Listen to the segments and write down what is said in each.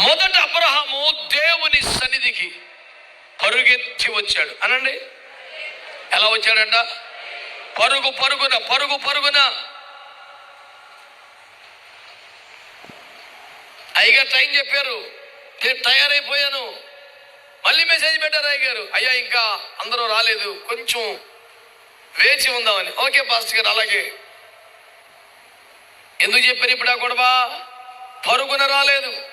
మొదట అబ్రహాము దేవుని సన్నిధికి పరుగెత్తి వచ్చాడు. అనండి. ఎలా వచ్చాడంట? పరుగు పరుగున పరుగు పరుగున. అయ్యగారు టైం చెప్పారు. నేను తయారైపోయాను. మళ్ళీ మెసేజ్ పెట్టారు అయ్యగారు. అయ్యా ఇంకా అందరూ రాలేదు. కొంచెం వేచి ఉందామని. ఓకే పాస్టర్ గారు అలాగే. ఎందుకు చెప్పారు ఇప్పుడు ఆ గొడవ? పరుగున రాలేదు.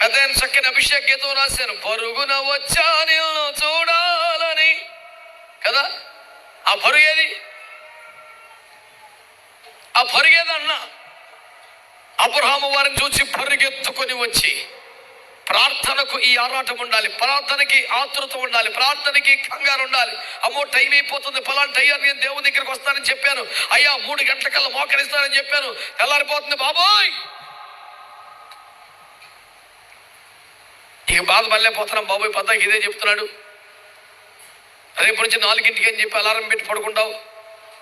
పెద్ద చక్కని అభిషేక్ గీతం రాశాను పరుగున వచ్చా నేను చూడాలని. కదా? ఆ పరుగేది ఆ పరుగేది అబ్రహాము వారిని చూసి పరుగెత్తుకొని వచ్చి ప్రార్థనకు ఈ ఆరాటం ఉండాలి. ప్రార్థనకి ఆతృత ఉండాలి. ప్రార్థనకి కంగారు ఉండాలి. అమ్మో టైం అయిపోతుంది. పలాంటి టైం నేను దేవుని దగ్గరికి వస్తానని చెప్పాను. అయ్యా మూడు గంటల కల్లా మోకరిస్తానని చెప్పాను. తెల్లారిపోతుంది బాబోయ్! ఇక బాధ మళ్ళీ పోతున్నాం బాబోయ్ పద్దాకి ఇదే చెప్తున్నాడు. రేపు నుంచి నాలుగింటికి అని చెప్పి అలారం పెట్టి పడుకుంటావు.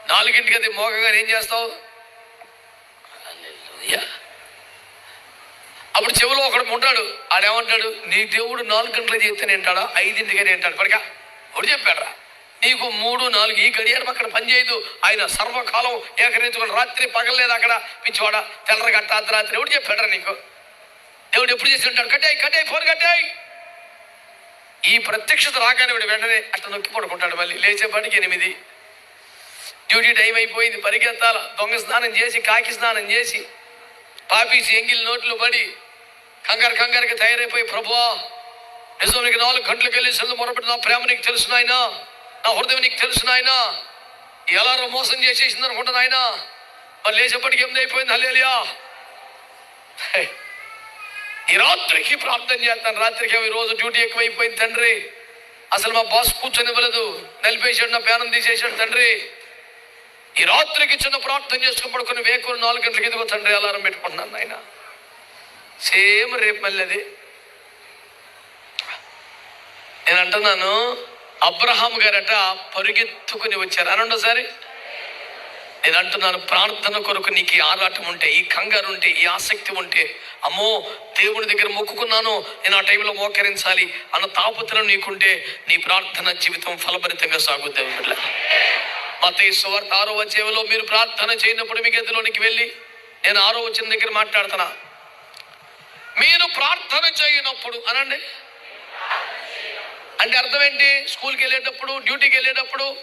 నాలుగింటికి అది మోకంగా ఏం చేస్తావు? అప్పుడు చెవిలో ఒకడు ఉంటాడు ఆడేమంటాడు? నీ దేవుడు నాలుగు గంటలు చేస్తేనే అంటాడా? ఐదింటికనే అంటాడు. పడక. ఒకటి చెప్పాడరా. నీకు మూడు నాలుగు ఈ గడియారం అక్కడ పనిచేయదు. ఆయన సర్వకాలం ఏకరించుకుని రాత్రి పగలలేదు అక్కడ. పిచ్చివాడ తెల్లరగట్ట అర్ధరాత్రి. ఎవడు చెప్పాడరా నీకు. దేవుడు ఎప్పుడు చేసి ఉంటాడు? కట్టాయి కట్టాయి ఫోన్ కట్టాయి. ఈ ప్రత్యక్షత రాగానే వెంటనే అట్లా నొక్కి పడుకుంటాడు మళ్ళీ. పనికి ఎనిమిది. డ్యూటీ టైం అయిపోయింది పరిగెత్తాల దొంగ స్నానం చేసి కాకి స్నానం చేసి పాపీసి ఎంగిల్ నోట్లు పడి కంగారు కంగారుకి తయారైపోయి ప్రభువా నిజం నీకు నాలుగు గంటలకు వెళ్ళి సెల్లు మొరపెట్టి నా ప్రేమ నీకు తెలుసు నాయన. నా హృదయం నీకు తెలుసు నాయన. ఎలా మోసం చేసేసింది అనుకుంటున్నాయన నాయన. మరి లేచేపటికి ఎనిమిది అయిపోయింది హలేలియా ఈ రాత్రికి ప్రార్థన చేస్తాను. రాత్రికి ఈ రోజు డ్యూటీ ఎక్కువైపోయింది తండ్రి. అసలు మా బాస్ కూర్చొనివ్వలేదు నలిపేసాడు నా బ్యానం తీసేసాడు తండ్రి. ఈ రాత్రికి చిన్న ప్రార్థన చేసుకుని పడుకుని వేకులు నాలుగు గంటలకు ఇదిగో తండ్రి అలారం పెట్టుకుంటున్నాను నాయన. సేమ్ రేపు మళ్ళీ అది. నేను అంటున్నాను అబ్రహాం గారట పరుగెత్తుకుని వచ్చారు. అని ఉండసారి నేను అంటున్నాను ప్రార్థన కొరకు నీకు ఈ ఆరాటం ఉంటే ఈ కంగారు ఉంటే ఈ ఆసక్తి ఉంటే అమ్మో దేవుడి దగ్గర మొక్కుకున్నాను నేను ఆ టైంలో మోకరించాలి అన్న తాపత్రం నీకుంటే నీ ప్రార్థన జీవితం ఫలభరితంగా సాగుద్ది బిడ్డ. మత సువార్త ఆరో వచ్చేవలో మీరు ప్రార్థన చేయనప్పుడు మీ గదిలోనికి వెళ్ళి నేను ఆరో వచ్చిన దగ్గర మాట్లాడుతున్నా. మీరు ప్రార్థన చేయనప్పుడు అనండి. అంటే అర్థం ఏంటి? స్కూల్కి వెళ్ళేటప్పుడు డ్యూటీకి వెళ్ళేటప్పుడు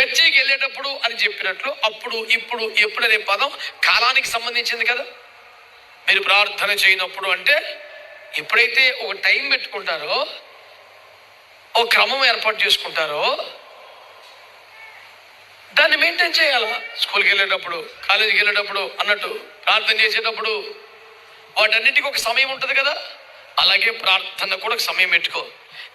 చర్చికి వెళ్ళేటప్పుడు అని చెప్పినట్లు అప్పుడు ఇప్పుడు ఎప్పుడనే పదం కాలానికి సంబంధించింది కదా. మీరు ప్రార్థన చేయనప్పుడు అంటే ఎప్పుడైతే ఒక టైం పెట్టుకుంటారో ఒక క్రమం ఏర్పాటు చేసుకుంటారో దాన్ని మెయింటైన్ చేయాలా? స్కూల్కి వెళ్ళేటప్పుడు కాలేజీకి వెళ్ళేటప్పుడు అన్నట్టు ప్రార్థన చేసేటప్పుడు వాటన్నిటికీ ఒక సమయం ఉంటుంది కదా. అలాగే ప్రార్థన కూడా ఒక సమయం పెట్టుకో.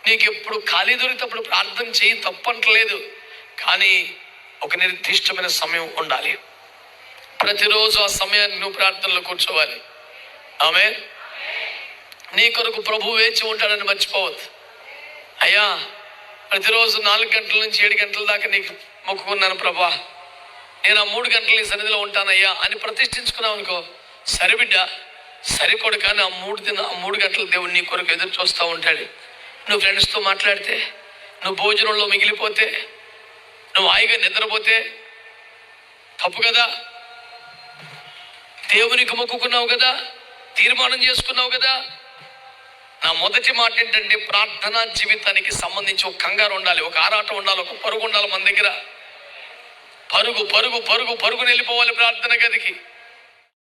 నీకు ఎప్పుడు ఖాళీ దొరికినప్పుడు ప్రార్థన చేయి తప్పంటలేదు కానీ ఒక నిర్దిష్టమైన సమయం ఉండాలి. ప్రతిరోజు ఆ సమయాన్ని నువ్వు ప్రార్థనలో కూర్చోవాలి. ఆమె నీ కొరకు ప్రభు వేచి ఉంటాడని మర్చిపోవద్దు. అయ్యా ప్రతిరోజు నాలుగు గంటల నుంచి ఏడు గంటల దాకా నీకు మొక్కుకున్నాను ప్రభా. నేను ఆ మూడు గంటల నీ సన్నిధిలో ఉంటానయ్యా అని ప్రతిష్ఠించుకున్నావు అనుకో సరిబిడ్డ బిడ్డ కానీ ఆ మూడు దిన ఆ మూడు గంటల దేవుడు నీ కొరకు ఎదురు చూస్తూ ఉంటాడు. నువ్వు ఫ్రెండ్స్తో మాట్లాడితే నువ్వు భోజనంలో మిగిలిపోతే నువ్వు హాయిగా నిద్రపోతే తప్పు కదా? దేవునికి మొక్కుకున్నావు కదా? తీర్మానం చేసుకున్నావు కదా? నా మొదటి మాట ఏంటంటే ప్రార్థనా జీవితానికి సంబంధించి ఒక కంగారు ఉండాలి ఒక ఆరాటం ఉండాలి ఒక పరుగు ఉండాలి మన దగ్గర. పరుగు పరుగు పరుగు పరుగుని వెళ్ళిపోవాలి ప్రార్థన గదికి.